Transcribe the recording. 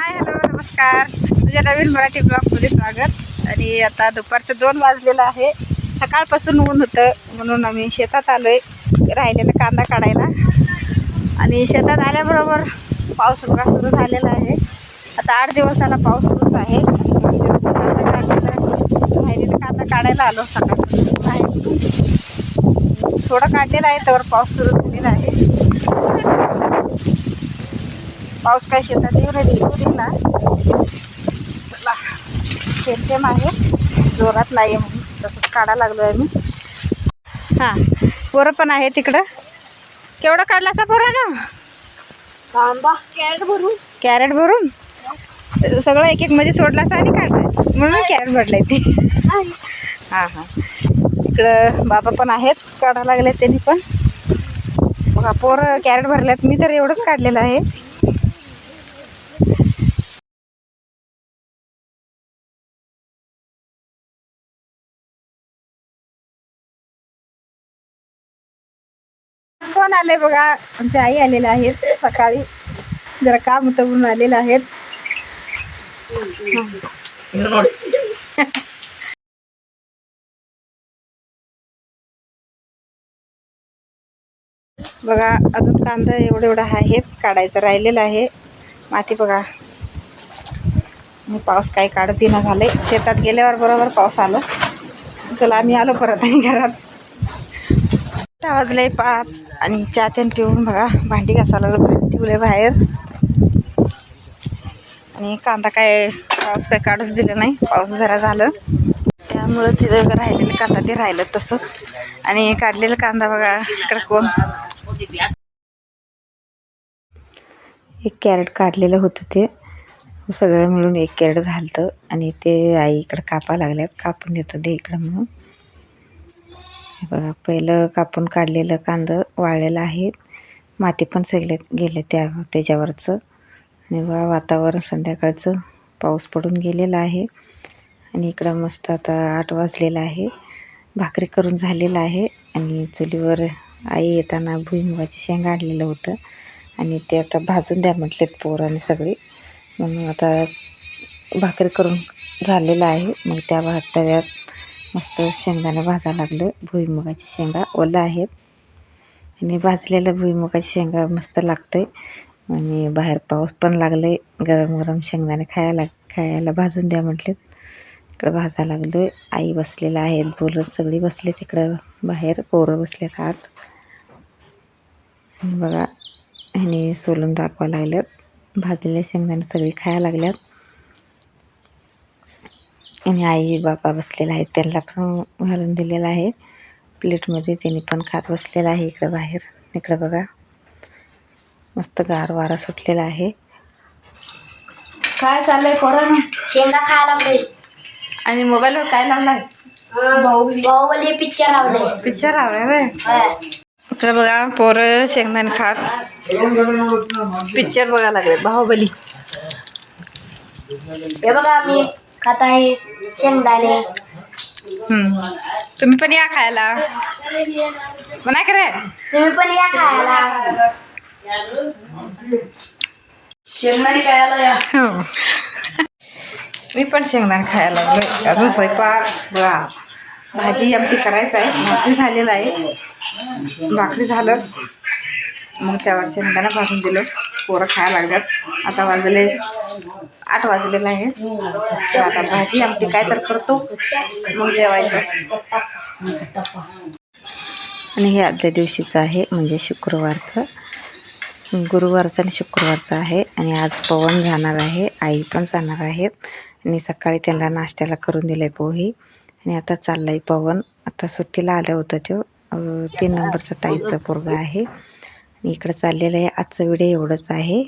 Hi hello नमस्कार. तुझ्या नवीन मराठी ब्लॉगमध्ये स्वागत. आणि आता दुपारचं दोन वाजलेलं आहे. सकाळपासून ऊन होतं म्हणून आम्ही शेतात आलो आहे राहिलेला कांदा काढायला. आणि शेतात आल्याबरोबर पाऊस बघा सुरू झालेला आहे. आता आठ दिवसाला पाऊस सुरूच आहे. राहिलेला कांदा काढायला आलो सकाळपासून. आहे थोडं काढलेला आहे त्यावर पाऊस सुरू झालेला आहे. पाऊस काय शेतात येऊ नाही दिसू दे ना. चला थेंब आहे. जोरात नाही आहे म्हणून तसंच काढा लागलो आहे मी. हां पोरं पण आहे तिकडं केवढं काढला असा पोरं ना कांदा कॅरेट भरून. कॅरेट भरून? सगळं एक एक मध्ये सोडला असा आणि काढलाय म्हणून कॅरेट भरलाय ते. हां हां. इकडं बाबा पण आहेत. काढा लागले त्यांनी पण. बघा पोरं कॅरेट भरल्यात. मी तर एवढंच काढलेलं आहे. फोन आले बघा. आमची आई आलेल्या आहेत. सकाळी जरा काम होतं म्हणून आलेलं आहेत. बघा अजून कांदा एवढं एवढं आहेत. काढायचं राहिलेलं आहे. माती बघा. मी पाऊस काही काढत येणं झाले शेतात गेल्यावर बरोबर पाऊस आलं. चला आम्ही आलो परत आणि घरात. वाजले पाच. आणि चहा त्यान पिऊन बघा भांडी घासायला ठेवले बाहेर. आणि कांदा काय पाऊस काय काढूच दिलं नाही पाऊस जरा झालं. त्यामुळं तिथं राहिलेलं कांदा ते राहिलं तसंच. आणि काढलेला कांदा बघा इकडं कोण? एक कॅरेट काढलेलं होतं ते. सगळं मिळून एक कॅरेट झालं आणि ते आई इकडं कापा लागल्यात कापून देतो ते इकडं म्हणून. हे बघा पहिलं कापून काढलेलं कांदं वाळलेलं आहे. माती पण सगळे गेले त्या त्याच्यावरचं. आणि बघा वातावरण संध्याकाळचं पाऊस पडून गेलेला आहे. आणि इकडं मस्त आता आठ वाजलेलं आहे. भाकरी करून झालेलं आहे. आणि चुलीवर आई येताना भुईमुगाची शेंग आणलेलं होतं. आणि ते आता भाजून द्या म्हटलेत पोरांनी सगळी. म्हणून आता भाकरी करून झालेलं आहे. मग त्या भात तव्यात मस्त शेंगदाणा भाजा लागलं भुईमुगाची शेंगा ओलं आहेत. आणि भाजलेलं भुईमुगाची शेंगा मस्त लागतं आणि बाहेर पाऊस पण लागलं आहे गरम गरम शेंगदाणे खायला खायला भाजून द्या म्हटलेत. इकडं भाजा लागलो आहे आई बसलेल्या आहेत. बोलत सगळी बसले तिकडं बाहेर. पोरं बसलेत आत. बघा ह्याने सोलून दाखवा लागल्यात. भाजलेल्या शेंगदाणे सगळी खायला लागल्यात. आणि आई बाबा बसलेला आहे त्यांना पण घालून दिलेलं आहे. प्लेटमध्ये त्यांनी पण खात बसलेलं आहे इकडं बाहेर. इकडं बघा. मस्त गार वारा सुटलेला आहे. काय चाललंय पोरानं? शेंगा खायला लागले. आणि मोबाईलवर काय लावलाय? बाहुबली पिक्चर लावले. पिक्चर लावलाय व्हय इकडे बघा पोरं शेंगदाणे खात. पिक्चर बघायला लागले बाहुबली हे बघा मी. खात आहे शेंगदाणे. हम्म. तुम्ही पण या खायला. म्हणा करे तुम्ही पण या खायला. शेंगदाणे खायला या. हो. मी पण शेंगदाणे खायला लागलोय अजून स्वयंपाक बघा भाजी आमटी करायचं आहे. भाकरी झालेलं आहे. भाकरी झालं. मग त्यावर शेंगदाणा भाजून दिलं. पोरं खायला लागल्यात. आता वाजले आठ वाजलेला आहे. आता भाजी आमटी काय तर करतो. मग जेवायचं. आणि हे आदल्या दिवशीचं आहे म्हणजे शुक्रवारचं. गुरुवारचं आणि शुक्रवारचं आहे. आणि आज पवन जाणार आहे आई पण जाणार आहेत. आणि सकाळी त्यांना नाश्त्याला करून दिलं आहे पोहे. आणि आता चाललं आहे पवन. आता सुट्टीला आलं होतं तो. तीन नंबरचं ताईचं पोरगा आहे. आणि इकडं चाललेलं आहे. आजचं व्हिडिओ एवढंच आहे.